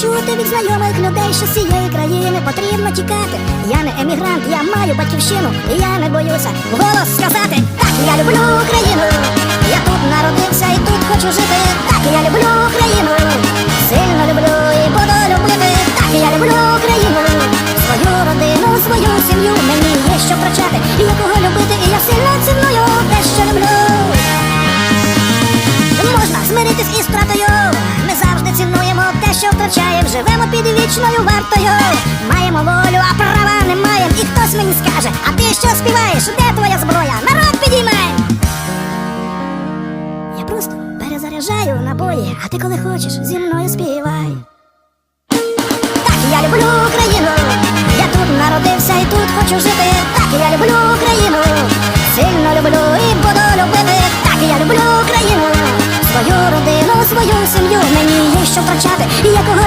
чути від знайомих людей, що з цієї країни потрібно тікати. Я не емігрант, я маю батьківщину, і я не боюся голос сказати. Так, я люблю Україну, я тут народився і тут хочу жити. Так, я люблю Україну, сильно люблю і буду любити. Так, я люблю Україну, свою родину, свою сім'ю. Мені є що втрачати, і є кого любити, і я сильно ціную те, що люблю. Можна змиритись із втратою. Втрачаємо. Живемо під вічною вартою. Маємо волю, а права не маємо. І хтось мені скаже, а ти що співаєш? Де твоя зброя? Народ підіймай! Я просто перезаряджаю набої, а ти коли хочеш, зі мною співай. Так, я люблю Україну, я тут народився і тут хочу жити. Так, я люблю Україну, сильно люблю і буду любити. Так, я люблю Україну, свою родину, свою сім'ю. Мені є що втрачати, і я кого любити.